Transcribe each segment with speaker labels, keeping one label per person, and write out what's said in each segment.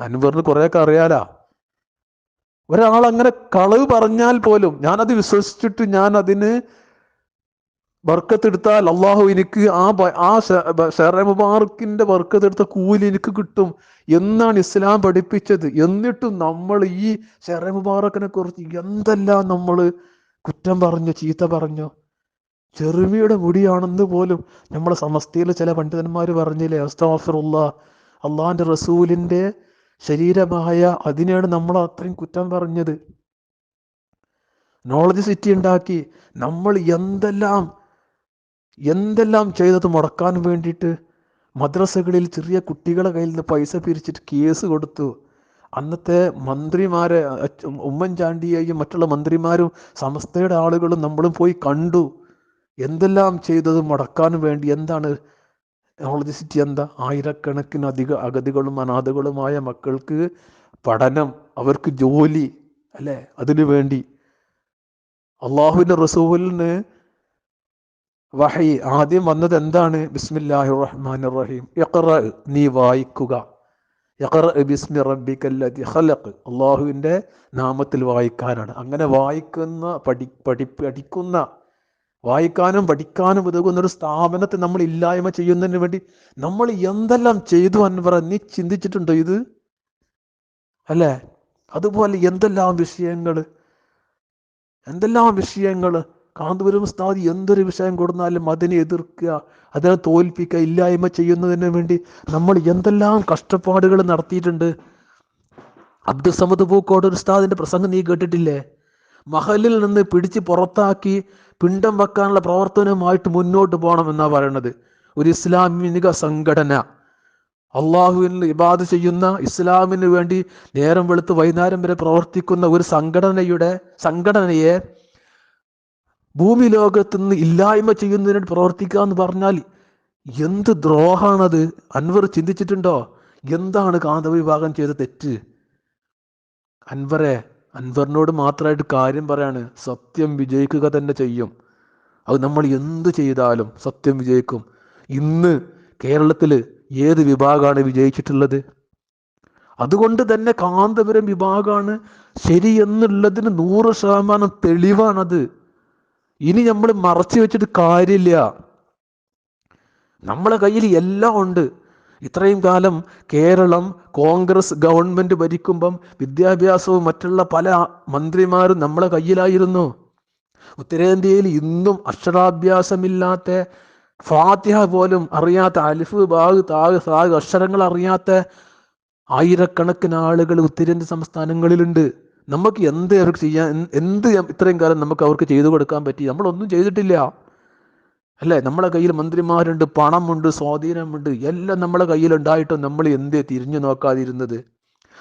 Speaker 1: അൻവറിന് കുറെയൊക്കെ അറിയാലാ. ഒരാൾ അങ്ങനെ കളവ് പറഞ്ഞാൽ പോലും ഞാനത് വിശ്വസിച്ചിട്ട് ഞാൻ അതിന് വർക്കത്തെടുത്താൽ അള്ളാഹു എനിക്ക് ആ ആ ഷെറ മുബാറക്കിന്റെ വർക്കത്തെടുത്ത കൂലി എനിക്ക് കിട്ടും. എന്നാണ് ഇസ്ലാം പഠിപ്പിച്ചത്. എന്നിട്ടും നമ്മൾ ഈ ഷെറ മുബാറക്കിനെ കുറിച്ച് എന്തെല്ലാം നമ്മൾ കുറ്റം പറഞ്ഞു ചീത്ത പറഞ്ഞു? ചെറുമിയുടെ മുടിയാണെന്ന് പോലും നമ്മളെ സമസ്തയിലെ ചില പണ്ഡിതന്മാർ പറഞ്ഞില്ലേ അസ്താഫിറുള്ള അള്ളാഹിന്റെ റസൂലിന്റെ ശരീരമായ അതിനെയാണ് നമ്മൾ അത്രയും കുറ്റം പറഞ്ഞത്. നോളജ് സിറ്റി ഉണ്ടാക്കി നമ്മൾ എന്തെല്ലാം എന്തെല്ലാം ചെയ്തത് മുടക്കാൻ വേണ്ടിയിട്ട് മദ്രസകളിൽ ചെറിയ കുട്ടികളെ കയ്യിൽ നിന്ന് പൈസ പിരിച്ചിട്ട് കേസ് കൊടുത്തു. അന്നത്തെ മന്ത്രിമാരെ ഉമ്മൻചാണ്ടിയെയും മറ്റുള്ള മന്ത്രിമാരും സമസ്തയുടെ ആളുകളും നമ്മളും പോയി കണ്ടു. എന്തെല്ലാം ചെയ്തത് മുടക്കാൻ വേണ്ടി എന്താണ് നോളജ് സിറ്റി എന്താ? ആയിരക്കണക്കിന് അധിക അഗതികളും അനാഥകളുമായ മക്കൾക്ക് പഠനം അവർക്ക് ജോലി അല്ലേ? അതിനു വേണ്ടി. അള്ളാഹുവിന്റെ റസൂലിന് വഹയി ആദ്യം വന്നത് എന്താണ്? ബിസ്മില്ലാഹി റഹ്മാൻ റഹീം ഇഖ്റ നീ വായിക്കുക. ഇഖ്റ ബിസ്മി റബ്ബിക്കല്ലതി ഖലഖ്. അള്ളാഹുവിന്റെ നാമത്തിൽ വായിക്കാനാണ്. അങ്ങനെ വായിക്കുന്ന പഠി പഠി പഠിക്കുന്ന വായിക്കാനും പഠിക്കാനും ഉതകുന്ന ഒരു സ്ഥാപനത്തെ നമ്മൾ ഇല്ലായ്മ ചെയ്യുന്നതിന് വേണ്ടി നമ്മൾ എന്തെല്ലാം ചെയ്തു അൻവറ നീ ചിന്തിച്ചിട്ടുണ്ടോ ഇത്? അല്ലേ? അതുപോലെ എന്തെല്ലാം വിഷയങ്ങൾ? എന്തെല്ലാം വിഷയങ്ങൾ? കാന്തപുരം ഉസ്താദ് എന്തൊരു വിഷയം കൊടുത്താലും അതിനെ എതിർക്കുക അതിനെ തോൽപ്പിക്കുക ഇല്ലായ്മ ചെയ്യുന്നതിന് വേണ്ടി നമ്മൾ എന്തെല്ലാം കഷ്ടപ്പാടുകൾ നടത്തിയിട്ടുണ്ട്? അബ്ദുസമദ് പൂക്കോട് ഉസ്താദിന്റെ പ്രസംഗം നീ കേട്ടിട്ടില്ലേ? മഹലിൽ നിന്ന് പിടിച്ച് പുറത്താക്കി പിണ്ടം വെക്കാനുള്ള പ്രവർത്തനവുമായിട്ട് മുന്നോട്ട് പോകണം എന്നാ പറയണത്. ഒരു ഇസ്ലാമിക സംഘടന. അള്ളാഹുവിന് ഇബാദ് ചെയ്യുന്ന ഇസ്ലാമിന് വേണ്ടി നേരം വെളുത്ത് വൈകുന്നേരം വരെ പ്രവർത്തിക്കുന്ന ഒരു സംഘടനയുടെ സംഘടനയെ ഭൂമി ലോകത്ത് നിന്ന് ഇല്ലായ്മ ചെയ്യുന്നതിന് പ്രവർത്തിക്കുക എന്ന് പറഞ്ഞാൽ എന്ത് ദ്രോഹാണത്? അൻവർ ചിന്തിച്ചിട്ടുണ്ടോ? എന്താണ് കാന്തവിഭാഗം ചെയ്ത തെറ്റ്? അൻവറെ അൻവറിനോട് മാത്രമായിട്ട് കാര്യം പറയാണ് സത്യം വിജയിക്കുക തന്നെ ചെയ്യും. അത് നമ്മൾ എന്ത് ചെയ്താലും സത്യം വിജയിക്കും. ഇന്ന് കേരളത്തിൽ ഏത് വിഭാഗമാണ് വിജയിച്ചിട്ടുള്ളത്? അതുകൊണ്ട് തന്നെ കാന്തപുരം വിഭാഗമാണ് ശരി എന്നുള്ളതിന് നൂറ് ശതമാനം തെളിവാണത്. ഇനി നമ്മൾ മറച്ചു വെച്ചിട്ട് കാര്യമില്ല. നമ്മളെ കയ്യിൽ എല്ലാം ഉണ്ട്. ഇത്രയും കാലം കേരളം കോൺഗ്രസ് ഗവൺമെന്റ് ഭരിക്കുമ്പം വിദ്യാഭ്യാസവും മറ്റുള്ള പല മന്ത്രിമാരും നമ്മളെ കയ്യിലായിരുന്നു. ഉത്തരേന്ത്യയിൽ ഇന്നും അക്ഷരാഭ്യാസമില്ലാത്ത ഫാത്തിഹ പോലും അറിയാത്ത അലിഫ് ബാഗ് താഗ് സാഗ് അക്ഷരങ്ങൾ അറിയാത്ത ആയിരക്കണക്കിന് ആളുകൾ ഉത്തരേന്ത്യ സംസ്ഥാനങ്ങളിലുണ്ട്. നമുക്ക് എന്ത് അവർക്ക് ചെയ്യാൻ എന്ത് ഇത്രയും കാലം നമുക്ക് അവർക്ക് ചെയ്തു കൊടുക്കാൻ പറ്റി? നമ്മളൊന്നും ചെയ്തിട്ടില്ല. അല്ലേ? നമ്മളെ കയ്യിൽ മന്ത്രിമാരുണ്ട് പണമുണ്ട് സ്വാധീനമുണ്ട്. എല്ലാം നമ്മളെ കയ്യിലുണ്ടായിട്ടും നമ്മൾ എന്തേ തിരിഞ്ഞു നോക്കാതിരുന്നത്?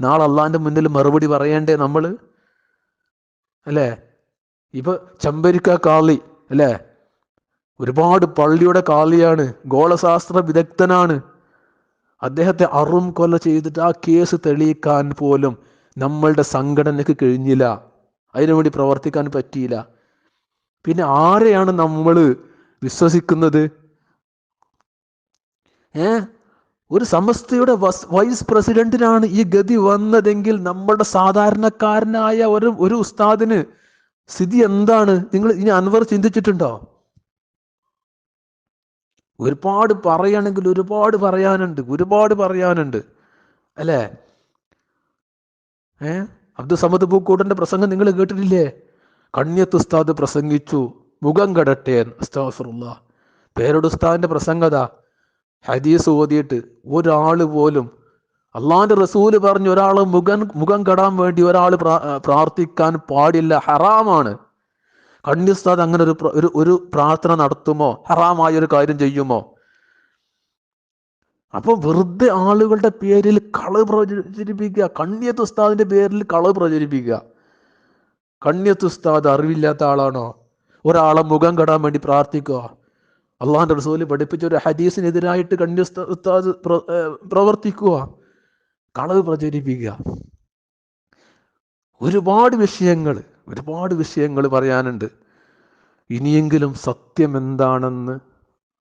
Speaker 1: നാളെ അള്ളാന്റെ മുന്നിൽ മറുപടി പറയണ്ടേ നമ്മൾ അല്ലേ? ഇപ്പൊ ചമ്പരിക്ക കാളി അല്ലേ? ഒരുപാട് പള്ളിയുടെ കാളിയാണ് ഗോളശാസ്ത്ര വിദഗ്ധനാണ്. അദ്ദേഹത്തെ അറും കൊല ചെയ്തിട്ട് ആ കേസ് തെളിയിക്കാൻ പോലും നമ്മളുടെ സംഘടനയ്ക്ക് കഴിഞ്ഞില്ല. അതിനുവേണ്ടി പ്രവർത്തിക്കാൻ പറ്റിയില്ല. പിന്നെ ആരെയാണ് നമ്മൾ വിശ്വസിക്കുന്നത്? ഏ? ഒരു സമസ്തയുടെ വൈസ് പ്രസിഡന്റിനാണ് ഈ ഗതി വന്നതെങ്കിൽ നമ്മുടെ സാധാരണക്കാരനായ ഒരു ഒരു ഉസ്താദിന് സ്ഥിതി എന്താണ്? നിങ്ങൾ ഇനി അൻവർ ചിന്തിച്ചിട്ടുണ്ടോ? ഒരുപാട് പറയുകയാണെങ്കിൽ ഒരുപാട് പറയാനുണ്ട് ഒരുപാട് പറയാനുണ്ട്. അല്ലേ? ഏ? അബ്ദുൽ സമദ് പ്രസംഗം നിങ്ങൾ കേട്ടിട്ടില്ലേ? കണ്യത്ത് ഉസ്താദ് പ്രസംഗിച്ചു. മുഖം കടട്ടെ അസ്താഫുറുള്ള പേരൊടുസ്താവിന്റെ പ്രസംഗത. ഹദീസ് ഓതിയിട്ട് ഒരാൾ പോലും അള്ളാന്റെ റസൂൽ പറഞ്ഞു ഒരാൾ മുഖം മുഖം കടാൻ വേണ്ടി ഒരാൾ പ്രാർത്ഥിക്കാൻ പാടില്ല ഹറാമാണ്. കണ്ണിസ്താദ് അങ്ങനെ ഒരു ഒരു പ്രാർത്ഥന നടത്തുമോ? ഹറാമായ ഒരു കാര്യം ചെയ്യുമോ? അപ്പൊ വെറുതെ ആളുകളുടെ പേരിൽ കളവ് പ്രചരിപ്പിക്കുക കണ്ണിയത്ത് ഉസ്താദിന്റെ പേരിൽ കളവ് പ്രചരിപ്പിക്കുക. കണ്ണിയത്ത് ഉസ്താദ് അറിവില്ലാത്ത ആളാണോ? ഒരാളെ മുഖം കടാൻ വേണ്ടി പ്രാർത്ഥിക്കുക. അള്ളാഹാന്റെ റസൂൽ പഠിപ്പിച്ച ഒരു ഹദീസിനെതിരായിട്ട് ഉസ്താദ് പ്രവർത്തിക്കുക. കളവ് പ്രചരിപ്പിക്കുക. ഒരുപാട് വിഷയങ്ങൾ ഒരുപാട് വിഷയങ്ങൾ പറയാനുണ്ട്. ഇനിയെങ്കിലും സത്യം എന്താണെന്ന്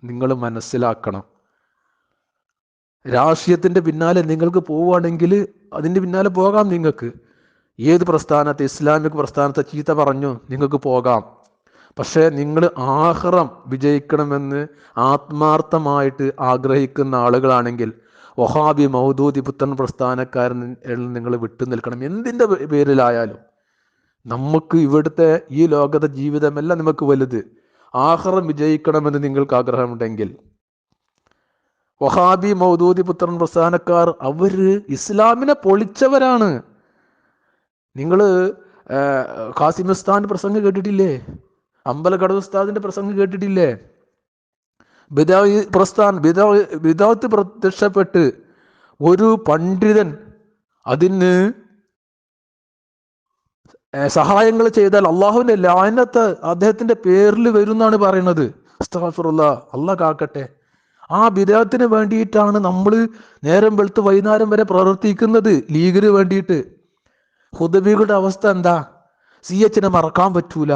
Speaker 1: നിങ്ങൾ മനസ്സിലാക്കണം. രാഷ്ട്രീയത്തിന്റെ പിന്നാലെ നിങ്ങൾക്ക് പോവുകയാണെങ്കിൽ അതിന്റെ പിന്നാലെ പോകാം നിങ്ങൾക്ക്. ഏത് പ്രസ്ഥാനത്തെ ഇസ്ലാമിക് പ്രസ്ഥാനത്തെ ചീത്ത പറഞ്ഞു നിങ്ങൾക്ക് പോകാം. പക്ഷേ നിങ്ങൾ ആഹ്റം വിജയിക്കണമെന്ന് ആത്മാർത്ഥമായിട്ട് ആഗ്രഹിക്കുന്ന ആളുകളാണെങ്കിൽ വഹാബി മൗദൂദി പുത്തൻ പ്രസ്ഥാനക്കാരൻ നിങ്ങൾ വിട്ടു നിൽക്കണം. എന്തിന്റെ പേരിലായാലും നമുക്ക് ഇവിടുത്തെ ഈ ലോകത്തെ ജീവിതമല്ല നമുക്ക് വലുത്. ആഹ്റം വിജയിക്കണമെന്ന് നിങ്ങൾക്ക് ആഗ്രഹമുണ്ടെങ്കിൽ വഹാബി മൗദൂദി പുത്രൻ പ്രസ്ഥാനക്കാർ അവർ ഇസ്ലാമിനെ പൊളിച്ചവരാണ്. നിങ്ങൾ ഖാസിമിസ്ഥാൻ പ്രസംഗം കേട്ടിട്ടില്ലേ? അമ്പലക്കട ഉസ്താദിന്റെ പ്രസംഗം കേട്ടിട്ടില്ലേ? പ്രസ്ഥാൻ ബിദാ ബിദാത്ത് പ്രത്യക്ഷപ്പെട്ട് ഒരു പണ്ഡിതൻ അതിന് സഹായങ്ങൾ ചെയ്താൽ അള്ളാഹുവിന്റെ ലാനത്ത് അദ്ദേഹത്തിന്റെ പേരിൽ വരുന്നാണ് പറയുന്നത്. അള്ളാഹ് കാക്കട്ടെ. ആ ബിദാത്തിന് വേണ്ടിയിട്ടാണ് നമ്മൾ നേരം വെളുത്ത് വൈകുന്നേരം വരെ പ്രവർത്തിക്കുന്നത് ലീഗിന് വേണ്ടിയിട്ട്. ഹുദബികളുടെ അവസ്ഥ എന്താ? സി എച്ചിനെ മറക്കാൻ പറ്റൂല.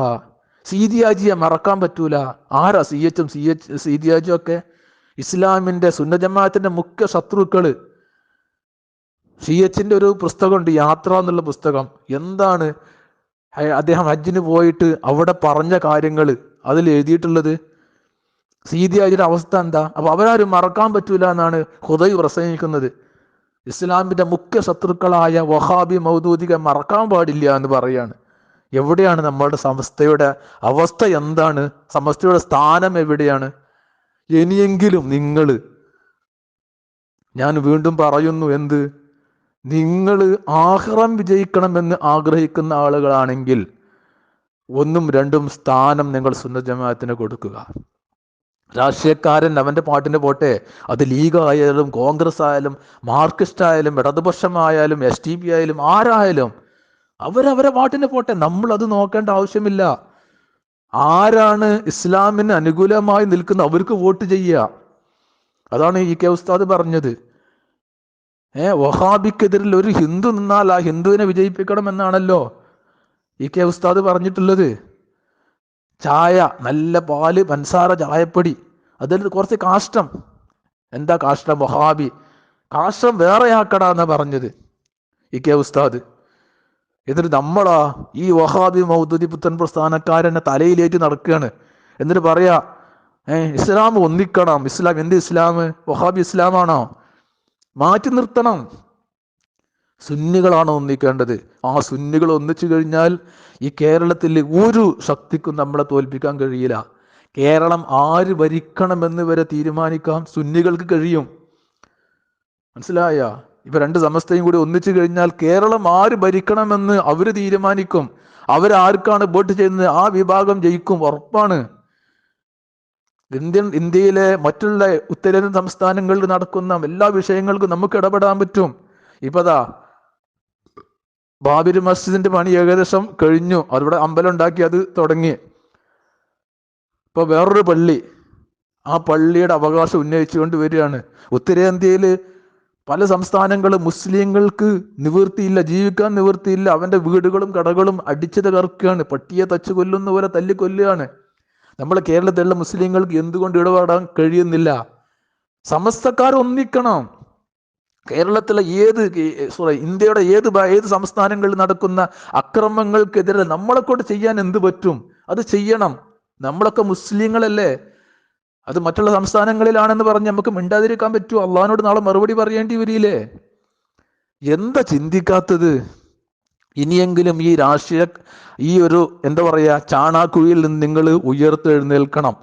Speaker 1: സീതിയാജിയെ മറക്കാൻ പറ്റൂല. ആരാ സി എച്ചും സി എച്ച് സീതിയാജും ഒക്കെ? ഇസ്ലാമിന്റെ സുന്നജമാത്തിന്റെ മുഖ്യ ശത്രുക്കൾ. സി എച്ചിന്റെ ഒരു പുസ്തകമുണ്ട് യാത്ര എന്നുള്ള പുസ്തകം. എന്താണ് അദ്ദേഹം ഹജ്ജിന് പോയിട്ട് അവിടെ പറഞ്ഞ കാര്യങ്ങൾ അതിൽ എഴുതിയിട്ടുള്ളത് സീതിയാജിയുടെ അവസ്ഥ എന്താ? അപ്പൊ അവരാരും മറക്കാൻ പറ്റൂല എന്നാണ് ഹുദൈ പ്രസംഗിക്കുന്നത്. ഇസ്ലാമിന്റെ മുഖ്യ ശത്രുക്കളായ വഹാബി മൗദൂദിക മറക്കാൻ പാടില്ല എന്ന് പറയാണ്. എവിടെയാണ് നമ്മളുടെ സമസ്തയുടെ അവസ്ഥ എന്താണ്? സമസ്തയുടെ സ്ഥാനം എവിടെയാണ്? ഇനിയെങ്കിലും നിങ്ങൾ ഞാൻ വീണ്ടും പറയുന്നു എന്ത്? നിങ്ങൾ ആഹ്റം വിജയിക്കണമെന്ന് ആഗ്രഹിക്കുന്ന ആളുകളാണെങ്കിൽ ഒന്നും രണ്ടും സ്ഥാനം നിങ്ങൾ സുന്ന ജമാഅത്തിന് കൊടുക്കുക. രാഷ്ട്രീയക്കാരൻ അവന്റെ പാട്ടിന് പോട്ടെ അത് ലീഗ് ആയാലും കോൺഗ്രസ് ആയാലും മാർക്സിസ്റ്റ് ആയാലും ഇടതുപക്ഷമായാലും എസ് ടി പി ആയാലും ആരായാലും അവരവരെ പാട്ടിന് പോട്ടെ. നമ്മൾ അത് നോക്കേണ്ട ആവശ്യമില്ല. ആരാണ് ഇസ്ലാമിന് അനുകൂലമായി നിൽക്കുന്ന അവർക്ക് വോട്ട് ചെയ്യുക? അതാണ് ഈ കെ ഉസ്താദ് പറഞ്ഞത്. ഏ വഹാബിക്കെതിരിൽ ഒരു ഹിന്ദു നിന്നാൽ ആ ഹിന്ദുവിനെ വിജയിപ്പിക്കണം എന്നാണല്ലോ ഈ കെ ഉസ്താദ് പറഞ്ഞിട്ടുള്ളത്. ചായ നല്ല പാൽ പൻസാര ചായപ്പൊടി അതിൽ കുറച്ച് കാഷ്ടം എന്താ കാഷ്ടം വഹാബി. കാഷ്ടം വേറെ ആക്കടാ എന്നാ പറഞ്ഞത് ഈ കെ ഉസ്താദ്. എന്നിട്ട് നമ്മളാ ഈ വഹാബി മൗദൂദി പുത്തൻ പ്രസ്ഥാനക്കാരനെ തലയിലേറ്റ് നടക്കുകയാണ്. എന്നിട്ട് പറയാ ഏഹ് ഇസ്ലാം ഒന്നിക്കണം. ഇസ്ലാം എന്ത് ഇസ്ലാം? വഹാബി ഇസ്ലാമാണോ? മാറ്റി നിർത്തണം. സുന്നികളാണ് ഒന്നിക്കേണ്ടത്. ആ സുന്നികൾ ഒന്നിച്ചു കഴിഞ്ഞാൽ ഈ കേരളത്തിൽ ഒരു ശക്തിക്കും നമ്മളെ തോൽപ്പിക്കാൻ കഴിയില്ല. കേരളം ആര് ഭരിക്കണമെന്ന് വരെ തീരുമാനിക്കാൻ സുന്നികൾക്ക് കഴിയും. മനസ്സിലായ? ഇപ്പൊ രണ്ട് സമസ്തയും കൂടി ഒന്നിച്ചു കഴിഞ്ഞാൽ കേരളം ആര് ഭരിക്കണമെന്ന് അവർ തീരുമാനിക്കും. അവരാർക്കാണ് വോട്ട് ചെയ്യുന്നത്? ആ വിഭാഗം ജയിക്കും. ഉറപ്പാണ്. ഇന്ത്യൻ ഇന്ത്യയിലെ മറ്റുള്ള ഉത്തരേന്ത്യൻ സംസ്ഥാനങ്ങളിൽ നടക്കുന്ന എല്ലാ വിഷയങ്ങൾക്കും നമുക്ക് ഇടപെടാൻ പറ്റും. ഇപ്പതാ ബാബരി മസ്ജിദിന്റെ പണി ഏകദേശം കഴിഞ്ഞു. അവിടെ അമ്പലം ഉണ്ടാക്കി അത് തുടങ്ങി. ഇപ്പൊ വേറൊരു പള്ളി. ആ പള്ളിയുടെ അവകാശം ഉന്നയിച്ചുകൊണ്ട് വരികയാണ്. ഉത്തരേന്ത്യയിൽ പല സംസ്ഥാനങ്ങളും മുസ്ലിങ്ങൾക്ക് നിവൃത്തിയില്ല ജീവിക്കാൻ നിവൃത്തിയില്ല. അവന്റെ വീടുകളും കടകളും അടിച്ചു തകർക്കുകയാണ് പട്ടിയെ തച്ചു കൊല്ലുന്ന പോലെ തല്ലിക്കൊല്ലുകയാണ്. നമ്മളെ കേരളത്തിലുള്ള മുസ്ലിങ്ങൾക്ക് എന്തുകൊണ്ട് ഇടപെടാൻ കഴിയുന്നില്ല? സമസ്തക്കാർ ഒന്നിക്കണം. കേരളത്തിലെ ഏത് സോറി ഇന്ത്യയുടെ ഏത് ഏത് സംസ്ഥാനങ്ങളിൽ നടക്കുന്ന അക്രമങ്ങൾക്കെതിരെ നമ്മളെ കൊണ്ട് ചെയ്യാൻ എന്ത് പറ്റും? അത് ചെയ്യണം. നമ്മളൊക്കെ മുസ്ലിങ്ങളല്ലേ? അത് മറ്റുള്ള സംസ്ഥാനങ്ങളിലാണെന്ന് പറഞ്ഞ് നമുക്ക് മിണ്ടാതിരിക്കാൻ പറ്റുമോ അള്ളഹാനോട് നാളെ മറുപടി പറയേണ്ടി വരില്ലേ? എന്താ ചിന്തിക്കാത്തത്? ഇനിയെങ്കിലും ഈ രാഷ്ട്രീയ ഈ ഒരു എന്താ പറയാ ചാണാക്കുഴിയിൽ നിന്ന് നിങ്ങൾ ഉയർത്തെഴുന്നേൽക്കണം.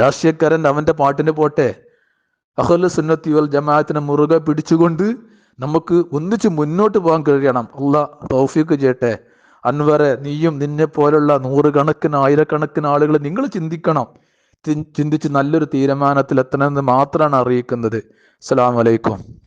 Speaker 1: രാഷ്ട്രീയക്കാരൻ അവന്റെ പാട്ടിന് പോട്ടെ. അഹ്ലു സുന്നത്തി വൽ ജമാഅത്തിനെ മുറുകെ പിടിച്ചുകൊണ്ട് നമുക്ക് ഒന്നിച്ച് മുന്നോട്ട് പോകാൻ കഴിയണം. അല്ല തൗഫീക്ക് ചെയ്യട്ടെ. അൻവറെ നീയും നിന്നെ പോലുള്ള നൂറുകണക്കിന് ആയിരക്കണക്കിന് ആളുകൾ നിങ്ങൾ ചിന്തിക്കണം. ചിന്തിച്ച് നല്ലൊരു തീരുമാനത്തിൽ എത്തണമെന്ന് മാത്രമാണ് അറിയിക്കുന്നത്. അസ്സലാമു അലൈക്കും.